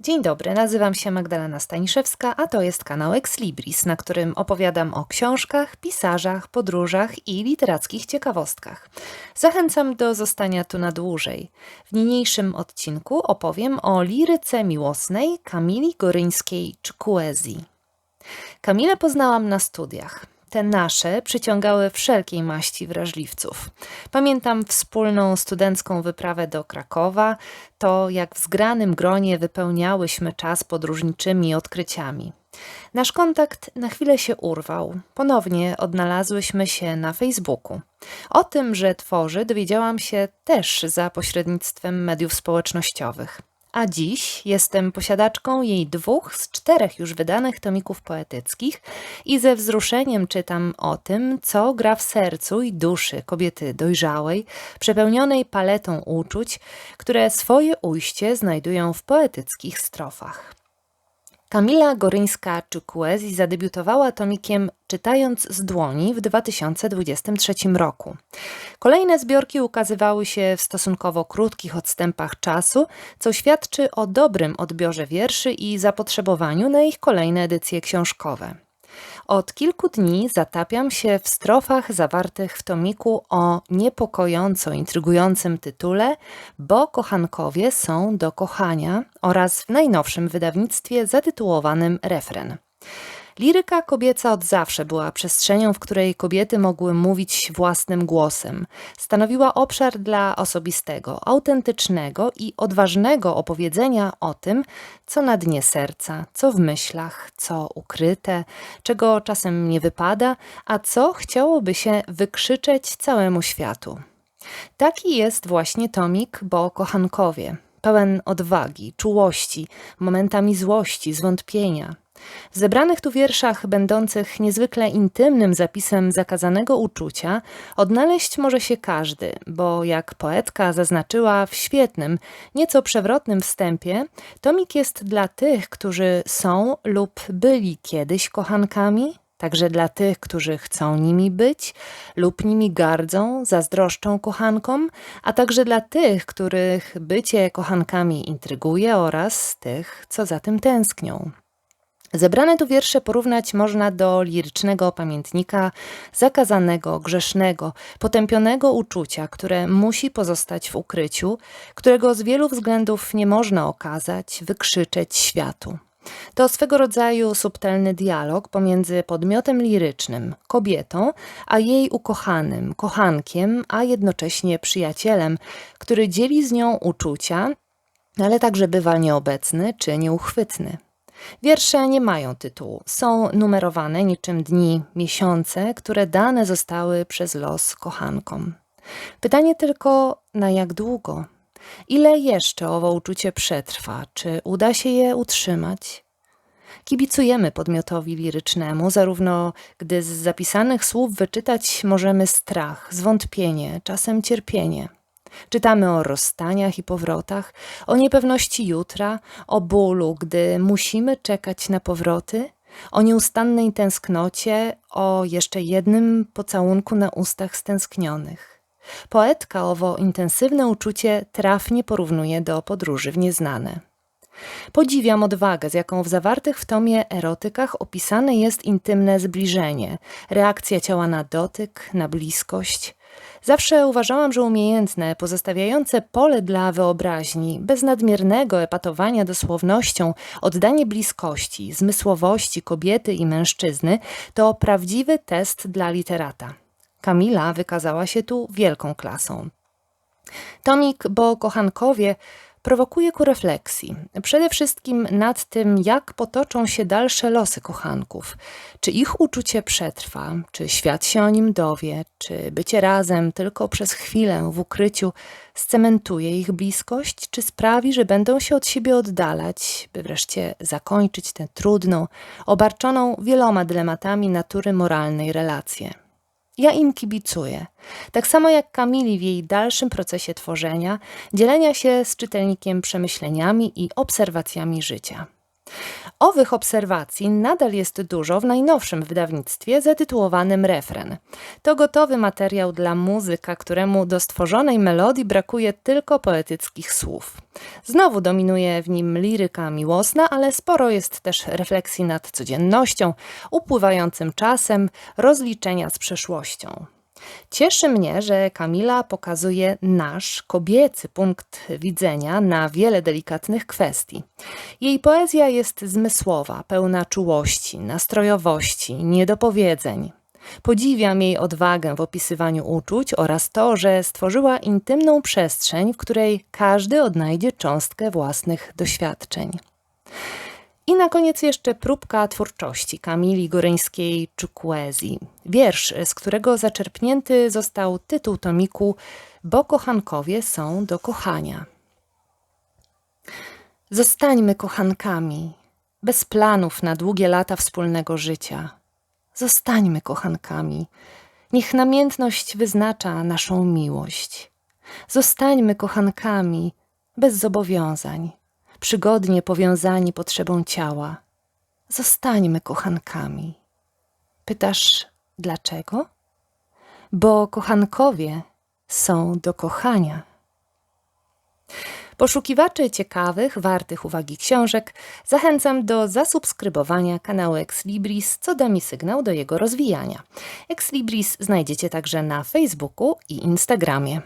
Dzień dobry, nazywam się Magdalena Staniszewska, a to jest kanał Ex Libris, na którym opowiadam o książkach, pisarzach, podróżach i literackich ciekawostkach. Zachęcam do zostania tu na dłużej. W niniejszym odcinku opowiem o liryce miłosnej Kamili Goryńskiej-Czkuezji. Kamilę poznałam na studiach. Te nasze przyciągały wszelkiej maści wrażliwców. Pamiętam wspólną studencką wyprawę do Krakowa, to jak w zgranym gronie wypełniałyśmy czas podróżniczymi odkryciami. Nasz kontakt na chwilę się urwał. Ponownie odnalazłyśmy się na Facebooku. O tym, że tworzy, dowiedziałam się też za pośrednictwem mediów społecznościowych a dziś jestem posiadaczką jej dwóch z czterech już wydanych tomików poetyckich i ze wzruszeniem czytam o tym, co gra w sercu i duszy kobiety dojrzałej, przepełnionej paletą uczuć, które swoje ujście znajdują w poetyckich strofach. Kamila Goryńska-Czukuezi zadebiutowała tomikiem Czytając z dłoni w 2023 roku. Kolejne zbiorki ukazywały się w stosunkowo krótkich odstępach czasu, co świadczy o dobrym odbiorze wierszy i zapotrzebowaniu na ich kolejne edycje książkowe. Od kilku dni zatapiam się w strofach zawartych w tomiku o niepokojąco intrygującym tytule Bo kochankowie są do kochania oraz w najnowszym wydawnictwie zatytułowanym Refren. Liryka kobieca od zawsze była przestrzenią, w której kobiety mogły mówić własnym głosem. Stanowiła obszar dla osobistego, autentycznego i odważnego opowiedzenia o tym, co na dnie serca, co w myślach, co ukryte, czego czasem nie wypada, a co chciałoby się wykrzyczeć całemu światu. Taki jest właśnie tomik, bo kochankowie, pełen odwagi, czułości, momentami złości, zwątpienia. W zebranych tu wierszach, będących niezwykle intymnym zapisem zakazanego uczucia, odnaleźć może się każdy, bo jak poetka zaznaczyła w świetnym, nieco przewrotnym wstępie, tomik jest dla tych, którzy są lub byli kiedyś kochankami, także dla tych, którzy chcą nimi być lub nimi gardzą, zazdroszczą kochankom, a także dla tych, których bycie kochankami intryguje oraz tych, co za tym tęsknią. Zebrane tu wiersze porównać można do lirycznego pamiętnika zakazanego, grzesznego, potępionego uczucia, które musi pozostać w ukryciu, którego z wielu względów nie można okazać, wykrzyczeć światu. To swego rodzaju subtelny dialog pomiędzy podmiotem lirycznym, kobietą, a jej ukochanym, kochankiem, a jednocześnie przyjacielem, który dzieli z nią uczucia, ale także bywa nieobecny czy nieuchwytny. Wiersze nie mają tytułu, są numerowane niczym dni, miesiące, które dane zostały przez los kochankom. Pytanie tylko, na jak długo? Ile jeszcze owo uczucie przetrwa? Czy uda się je utrzymać? Kibicujemy podmiotowi lirycznemu, zarówno gdy z zapisanych słów wyczytać możemy strach, zwątpienie, czasem cierpienie. Czytamy o rozstaniach i powrotach, o niepewności jutra, o bólu, gdy musimy czekać na powroty, o nieustannej tęsknocie, o jeszcze jednym pocałunku na ustach stęsknionych. Poetka owo intensywne uczucie trafnie porównuje do podróży w nieznane. Podziwiam odwagę, z jaką w zawartych w tomie erotykach opisane jest intymne zbliżenie, reakcja ciała na dotyk, na bliskość, Zawsze uważałam, że umiejętne, pozostawiające pole dla wyobraźni, bez nadmiernego epatowania dosłownością, oddanie bliskości, zmysłowości kobiety i mężczyzny to prawdziwy test dla literata. Kamila wykazała się tu wielką klasą. Tomik, bo kochankowie prowokuje ku refleksji. Przede wszystkim nad tym, jak potoczą się dalsze losy kochanków. Czy ich uczucie przetrwa, czy świat się o nim dowie, czy bycie razem tylko przez chwilę w ukryciu scementuje ich bliskość, czy sprawi, że będą się od siebie oddalać, by wreszcie zakończyć tę trudną, obarczoną wieloma dylematami natury moralnej relację. Ja im kibicuję. Tak samo jak Kamili w jej dalszym procesie tworzenia, dzielenia się z czytelnikiem przemyśleniami i obserwacjami życia. Owych obserwacji nadal jest dużo w najnowszym wydawnictwie zatytułowanym Refren. To gotowy materiał dla muzyka, któremu do stworzonej melodii brakuje tylko poetyckich słów. Znowu dominuje w nim liryka miłosna, ale sporo jest też refleksji nad codziennością, upływającym czasem, rozliczenia z przeszłością. Cieszy mnie, że Kamila pokazuje nasz kobiecy punkt widzenia na wiele delikatnych kwestii. Jej poezja jest zmysłowa, pełna czułości, nastrojowości, niedopowiedzeń. Podziwiam jej odwagę w opisywaniu uczuć oraz to, że stworzyła intymną przestrzeń, w której każdy odnajdzie cząstkę własnych doświadczeń. I na koniec jeszcze próbka twórczości Kamili Goryńskiej-Czukwezi. Wiersz, z którego zaczerpnięty został tytuł tomiku Bo kochankowie są do kochania. Zostańmy kochankami, bez planów na długie lata wspólnego życia. Zostańmy kochankami. Niech namiętność wyznacza naszą miłość. Zostańmy kochankami, bez zobowiązań przygodnie powiązani potrzebą ciała. Zostańmy kochankami. Pytasz, dlaczego? Bo kochankowie są do kochania. Poszukiwaczy ciekawych, wartych uwagi książek zachęcam do zasubskrybowania kanału Ex Libris, co da mi sygnał do jego rozwijania. Ex Libris znajdziecie także na Facebooku i Instagramie.